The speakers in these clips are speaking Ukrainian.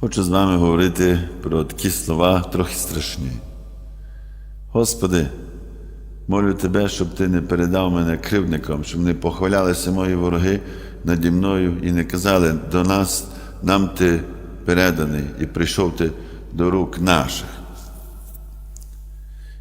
Хочу з вами говорити про такі слова трохи страшні. Господи, молю Тебе, щоб Ти не передав мене кривдникам, щоб не похвалялися мої вороги наді мною і не казали до нас, нам Ти переданий і прийшов Ти до рук наших.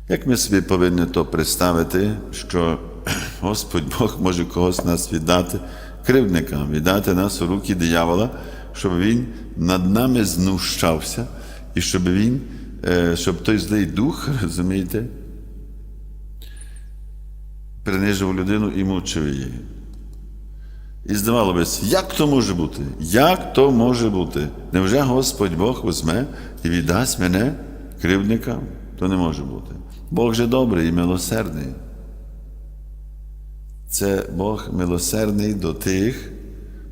Як ми собі повинні то представити, що Господь Бог може когось нас віддати кривдникам, віддати нас у руки диявола, щоб він над нами знущався, і щоб він, е, щоб той злий дух, розумієте, принижив людину і мучив її. І здавалося, як то може бути? Як то може бути? Невже Господь Бог візьме і віддасть мене кривдникам? То не може бути. Бог же добрий і милосердний. Це Бог милосердний до тих,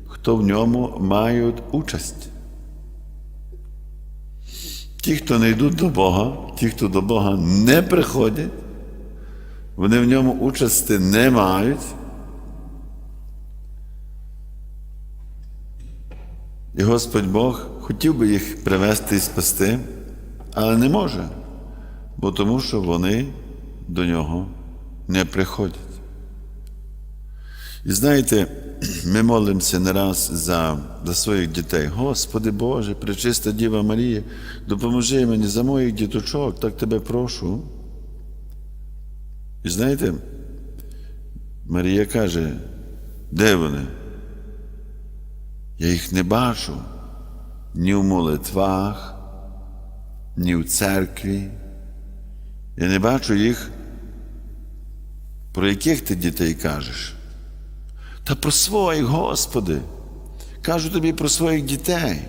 хто в ньому мають участь. Ті, хто не йдуть до Бога, ті, хто до Бога не приходять, вони в ньому участі не мають. І Господь Бог хотів би їх привести і спасти, але не може, бо тому що вони до нього не приходять. І знаєте, ми молимося не раз за, за своїх дітей. Господи Боже, пречиста Діва Марія, допоможи мені за моїх діточок, так тебе прошу. І знаєте, Марія каже, де вони? Я їх не бачу ні в молитвах, ні в церкві. Я не бачу їх, про яких ти дітей кажеш. Та про своїх, Господи. Кажу тобі про своїх дітей.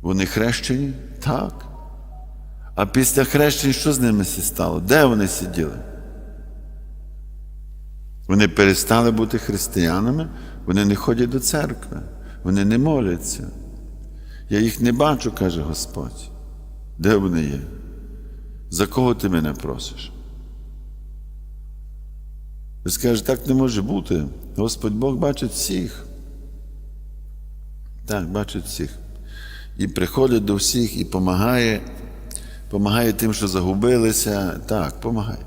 Вони хрещені? Так. А після хрещень що з ними стало? Де вони сиділи? Вони перестали бути християнами, вони не ходять до церкви, вони не моляться. Я їх не бачу, каже Господь. Де вони є? За кого ти мене просиш? Ви скажете, так не може бути. Господь Бог бачить всіх. Так, бачить всіх. І приходить до всіх і допомагає, допомагає тим, що загубилися. Так, допомагає.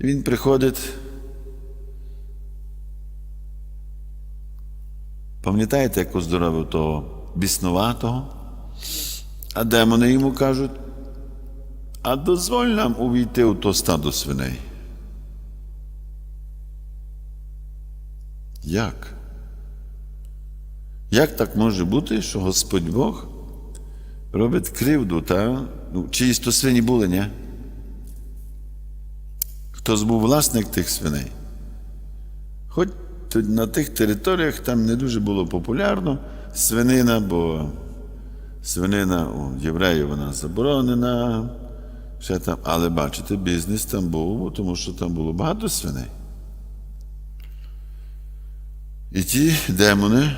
Він приходить. Пам'ятаєте, як оздоровив того біснуватого? А демони йому кажуть, а дозволь нам увійти у то стадо свиней. Як? Як так може бути, що Господь Бог робить кривду, та? Ну, чиїсь то свині були, ні? Хтось був власник тих свиней? Хоч на тих територіях там не дуже було популярно свинина, бо свинина у євреїв вона заборонена. Ще там, але бачите, бізнес там був, тому що там було багато свиней. І ті демони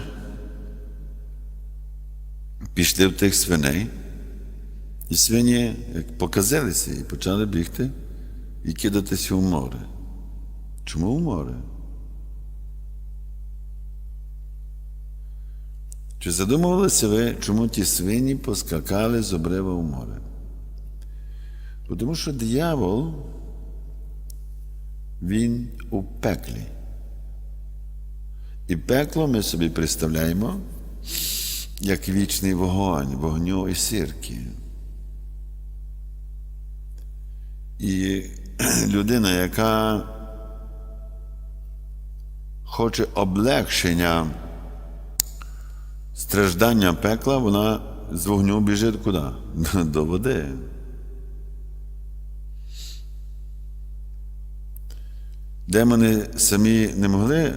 пішли в тих свиней, і свині як показалися і почали бігти і кидатися в море. Чому в море? Чи задумувалися ви, чому ті свині поскакали з обрива в море? Тому що диявол, він у пеклі. І пекло ми собі представляємо як вічний вогонь, вогню і сірки. І людина, яка хоче облегшення страждання пекла, вона з вогню біжить куди? До води. Демони самі не могли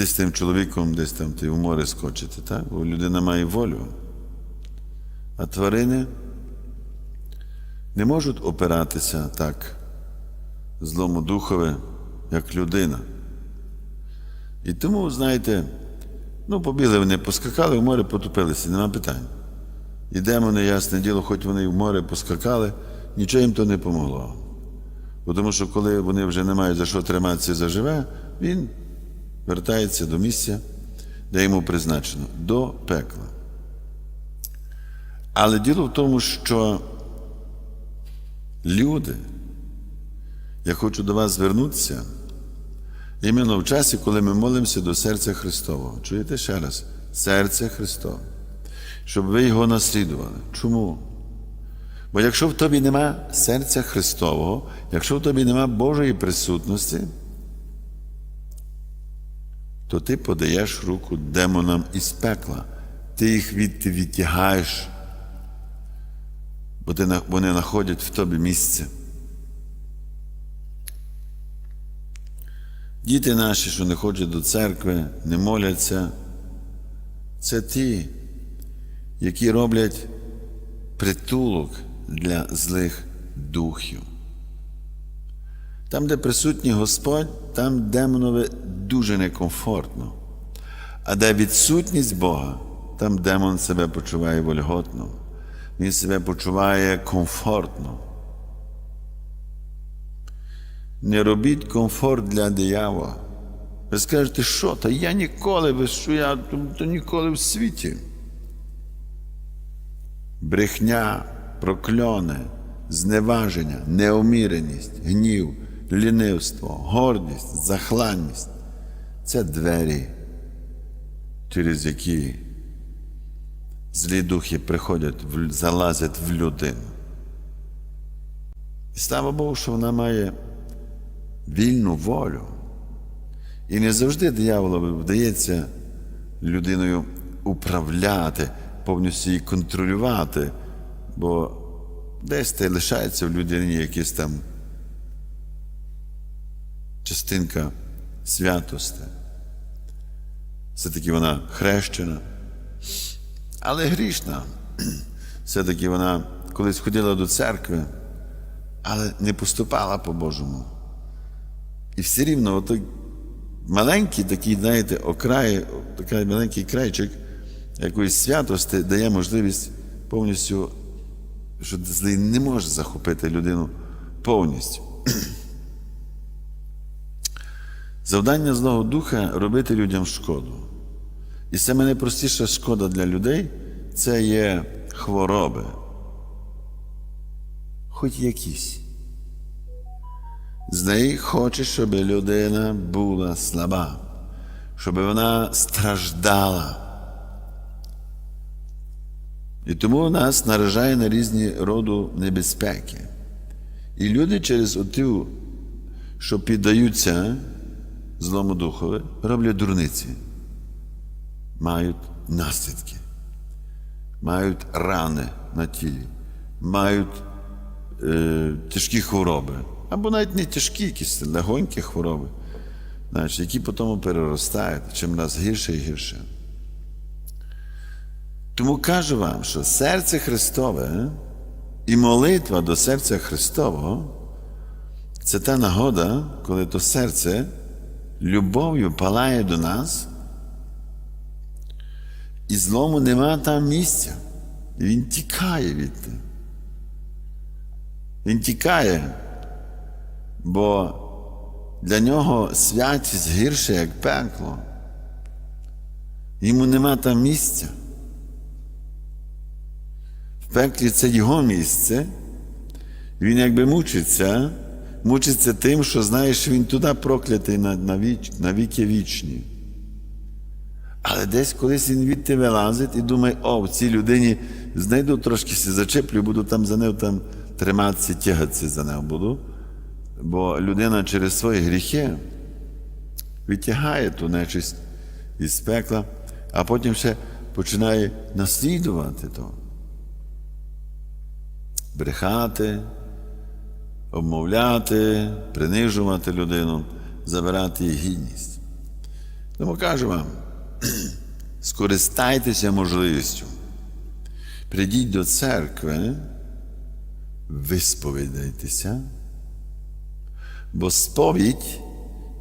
ти з тим чоловіком десь там ти в море скочити, так? бо людина має волю. А тварини не можуть опиратися так злому духові, як людина. І тому, знаєте, ну, побігли вони, поскакали, в море потопилися, нема питань. І демони, ясне діло, хоч вони в море поскакали, нічого їм то не помогло. Тому що коли вони вже не мають за що триматися заживе, він вертається до місця, де йому призначено? До пекла. Але діло в тому, що люди, я хочу до вас звернутися, іменно в часі, коли ми молимося до серця Христового. Чуєте ще раз? Серце Христове. Щоб ви його наслідували. Чому? Бо якщо в тобі нема серця Христового, якщо в тобі нема Божої присутності, то ти подаєш руку демонам із пекла. Ти їх відти відтягаєш, бо ти, вони знаходять в тобі місце. Діти наші, що не ходять до церкви, не моляться, це ті, які роблять притулок для злих духів. Там, де присутній Господь, там демонові дуже некомфортно. А де відсутність Бога, там демон себе почуває вольготно, він себе почуває комфортно. Не робіть комфорт для диявола. Ви скажете, що? Та я ніколи, ви що я то, ніколи в світі. Брехня, прокльони, зневаження, неоміреність, гнів, лінивство, гордість, захланність це двері, через які злі духи приходять, залазять в людину. І слава Богу, що вона має вільну волю. І не завжди дияволові вдається людиною управляти, повністю її контролювати, бо десь та лишається в людині якась там частинка святости. Все-таки вона хрещена, але грішна. Все-таки вона колись ходила до церкви, але не поступала по-божому. І все рівно отой маленький такий, знаєте, окрай, такий маленький крайчик якоїсь святості дає можливість повністю, що злий не може захопити людину повністю. Завдання Злого Духа робити людям шкоду. І саме найпростіша шкода для людей це є хвороби. Хоч якісь. З неї хоче, щоб людина була слаба, щоб вона страждала. І тому нас наражає на різні роду небезпеки. І люди через оту, що піддаються злому духові, роблять дурниці, мають наслідки, мають рани на тілі, мають е, тяжкі хвороби, або навіть не тяжкі, якісь легонькі хвороби, значить, які потім переростають чим раз гірше і гірше. Тому кажу вам, що серце Христове і молитва до серця Христового це та нагода, коли то серце любов'ю палає до нас, і злому нема там місця. Він тікає від те. Він тікає, бо для нього святість гірше, як пекло. Йому нема там місця. В пеклі це його місце. Він якби мучиться, мучиться тим, що знає, що він туди проклятий на, на, віч, на віки вічні. Але десь колись він від тебе вилазить і думає, о, в цій людині знайду трошки се зачеплю, буду там за нею там триматися, тягатися за нею буду. Бо людина через свої гріхи витягає ту нечисть із пекла, а потім ще починає наслідувати то. Брехати, обмовляти, принижувати людину, забирати її гідність. Тому кажу вам, скористайтеся можливістю. Прийдіть до церкви, висповідайтеся, бо сповідь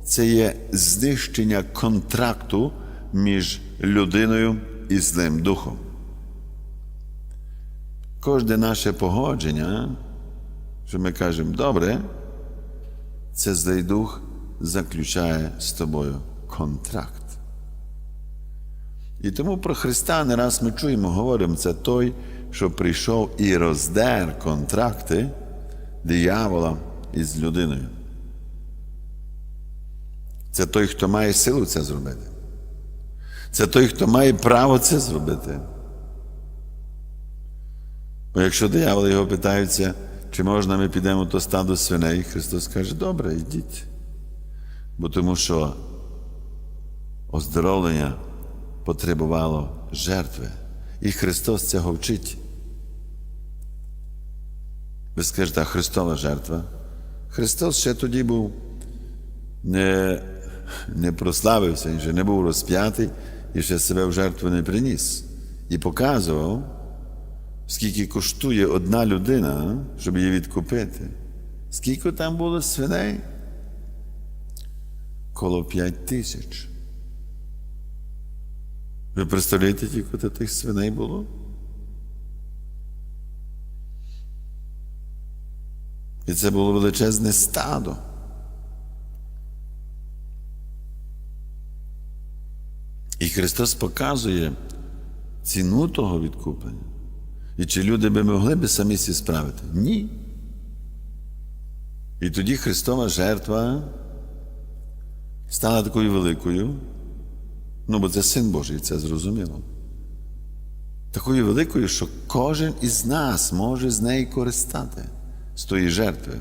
це є знищення контракту між людиною і злим духом. Кожне наше погодження, що ми кажемо добре, це злий дух заключає з тобою контракт. І тому про Христа не раз ми чуємо, говоримо, це той, що прийшов і роздер контракти диявола із людиною. Це той, хто має силу це зробити. Це той, хто має право це зробити. Бо якщо диявол його питаються, чи можна ми підемо до стаду свиней, Христос каже, добре, йдіть. Бо тому що оздоровлення потребувало жертви. І Христос цього вчить. Ви скажете, а Христова жертва? Христос ще тоді був не, не прославився, він ще не був розп'ятий і ще себе в жертву не приніс. І показував, скільки коштує одна людина, щоб її відкупити. Скільки там було свиней? Коло п'ять тисяч. Ви представляєте, скільки тих свиней було? І це було величезне стадо. І Христос показує ціну того відкуплення. І чи люди би могли би самі ці справити? Ні. І тоді Христова жертва стала такою великою, ну бо це син Божий, це зрозуміло. Такою великою, що кожен із нас може з неї користати, з тої жертви.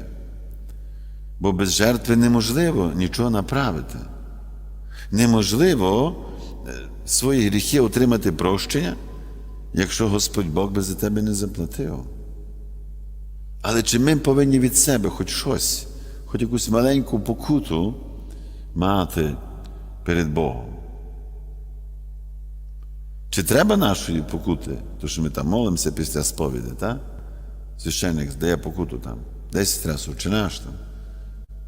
Бо без жертви неможливо нічого направити. Неможливо е, свої гріхи отримати прощення, якщо Господь Бог би за тебе не заплатив. Але чи ми повинні від себе хоч щось, хоч якусь маленьку покуту мати перед Богом? Чи треба нашої покути? То що ми там молимося після сповіді, так? Священник здає покуту там, 10 разів, чи наш там.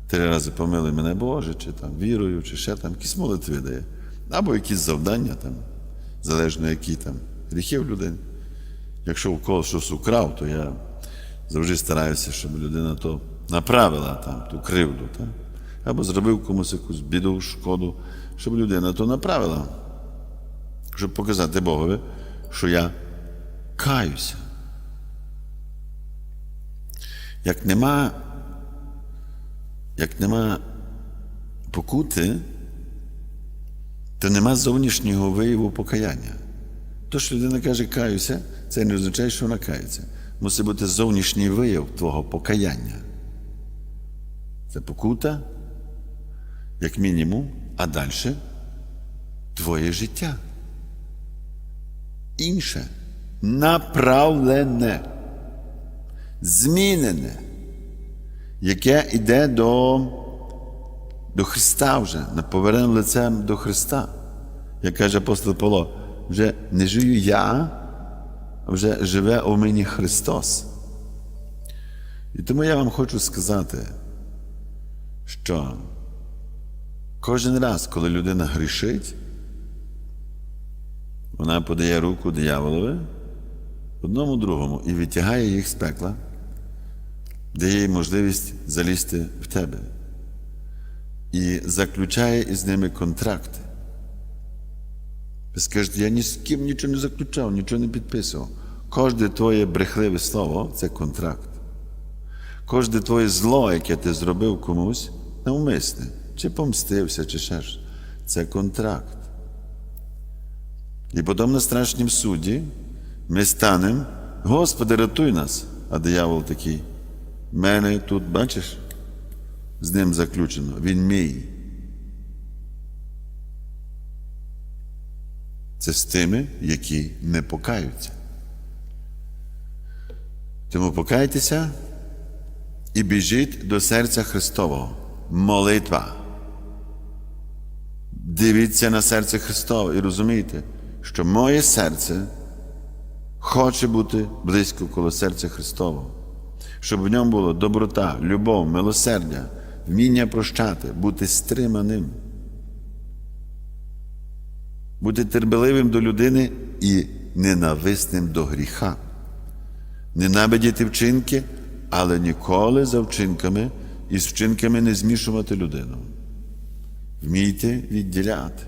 Три рази помили мене Боже, чи там вірою, чи ще там якісь молитви дає. Або якісь завдання там, залежно які там гріхів людини. Якщо у когось щось украв, то я завжди стараюся, щоб людина то направила там ту кривду. Так? Або зробив комусь якусь біду, шкоду, щоб людина то направила. Щоб показати Богові, що я каюся. Як нема, як нема покути, то нема зовнішнього вияву покаяння. То, що людина каже, каюся, це не означає, що вона кається. Мусить бути зовнішній вияв твого покаяння. Це покута, як мінімум, а далі твоє життя. Інше направлене, змінене, яке йде до, до Христа вже, поверненим лицем до Христа. Як каже апостол Павло, вже не живу я, а вже живе у мені Христос. І тому я вам хочу сказати, що кожен раз, коли людина грішить, вона подає руку дияволові, одному другому, і відтягає їх з пекла, дає їй можливість залізти в тебе. І заключає із ними контракти. Скажете, я ні з ким нічого не заключав, нічого не підписував. Кожне твоє брехливе слово це контракт. Кожне твоє зло, яке ти зробив комусь, навмисне, чи помстився, чи ще ж, це контракт. І потім на страшнім суді ми станемо, Господи, рятуй нас, а диявол такий. Мене тут, бачиш, з ним заключено, він мій. Це з тими, які не покаються. Тому покайтеся і біжіть до серця Христового. Молитва. Дивіться на серце Христове і розумійте, що моє серце хоче бути близько коло серця Христового, щоб в ньому було доброта, любов, милосердя, вміння прощати, бути стриманим, бути терпеливим до людини і ненависним до гріха. Ненавидіти вчинки, але ніколи за вчинками і з вчинками не змішувати людину. Вмійте відділяти.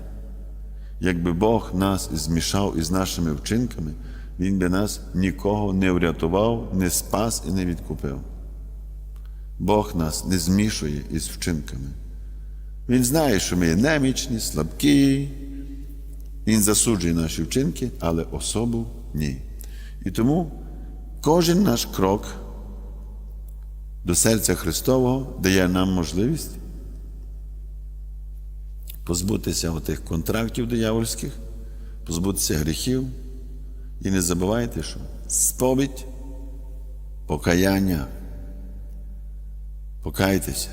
Якби Бог нас змішав із нашими вчинками, Він би нас нікого не врятував, не спас і не відкупив. Бог нас не змішує із вчинками. Він знає, що ми є немічні, слабкі. Він засуджує наші вчинки, але особу ні. І тому кожен наш крок до серця Христового дає нам можливість позбутися отих контрактів диявольських, позбутися гріхів. І не забувайте, що сповідь, покаяння. Покайтеся,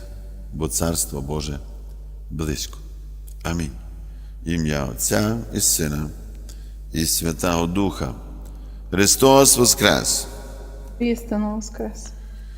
бо Царство Боже близько. Амінь. Ім'я Отця і Сина, і Святого Духа. Христос Воскрес! Істинно воскрес.